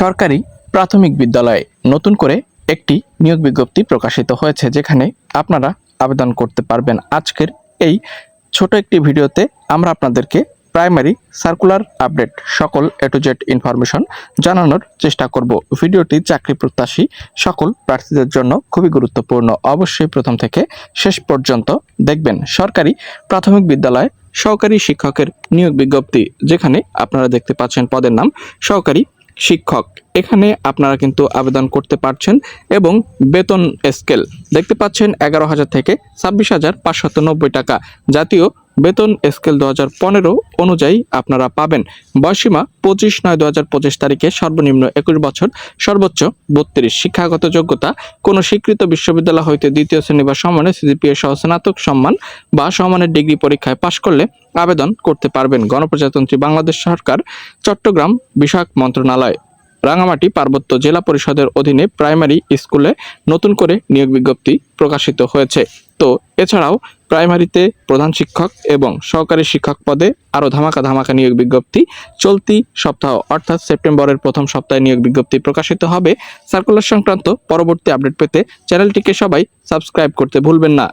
সরকারি প্রাথমিক বিদ্যালয়ে নতুন করে একটি নিয়োগ বিজ্ঞপ্তি প্রকাশিত হয়েছে, যেখানে আপনারা আবেদন করতে পারবেন। আজকের এই ছোট একটি ভিডিওতে আমরা আপনাদেরকে প্রাইমারি সার্কুলার আপডেট সকল এ টু জেড ইনফরমেশন জানানোর চেষ্টা করব। ভিডিওটি চাকরি প্রত্যাশী সকল প্রার্থীদের জন্য খুবই গুরুত্বপূর্ণ। অবশ্যই প্রথম থেকে শেষ পর্যন্ত দেখবেন সরকারি প্রাথমিক বিদ্যালয় সহকারী শিক্ষকের নিয়োগ বিজ্ঞপ্তি, যেখানে আপনারা দেখতে পাচ্ছেন পদের নাম সহকারী শিক্ষক। এখানে আপনারা কিন্তু আবেদন করতে পারছেন এবং বেতন স্কেল দেখতে পাচ্ছেন এগারো হাজার থেকে ছাব্বিশ হাজার পাঁচশত নব্বই টাকা। জাতীয় বেতন স্কেল দু হাজার পনেরো অনুযায়ী আপনারা পাবেন। বয়সীমা পঁচিশ নয় দু হাজার পঁচিশ তারিখে সর্বনিম্ন একুশ বছর, সর্বোচ্চ বত্রিশ। শিক্ষাগত যোগ্যতা, কোনো স্বীকৃত বিশ্ববিদ্যালয় হইতে দ্বিতীয় শ্রেণি বা সমানে সিজিপিএ সহ স্নাতক সম্মান বা সমানের ডিগ্রি পরীক্ষায় পাশ করলে আবেদন করতে পারবেন। গণপ্রজাতন্ত্রী বাংলাদেশ সরকার, চট্টগ্রাম বিষয়ক মন্ত্রণালয়। রাঙামাটি পার্বত্য জেলা পরিষদের অধীনে প্রাইমারি স্কুলে নতুন করে নিয়োগ বিজ্ঞপ্তি প্রকাশিত হয়েছে। তো এছাড়াও প্রাইমারিতে প্রধান শিক্ষক এবং সহকারী শিক্ষক পদে আরও ধামাকা ধামাকা নিয়োগ বিজ্ঞপ্তি চলতি সপ্তাহ অর্থাৎ সেপ্টেম্বরের প্রথম সপ্তাহে নিয়োগ বিজ্ঞপ্তি প্রকাশিত হবে। সার্কুলার সংক্রান্ত পরবর্তী আপডেট পেতে চ্যানেলটিকে সবাই সাবস্ক্রাইব করতে ভুলবেন না।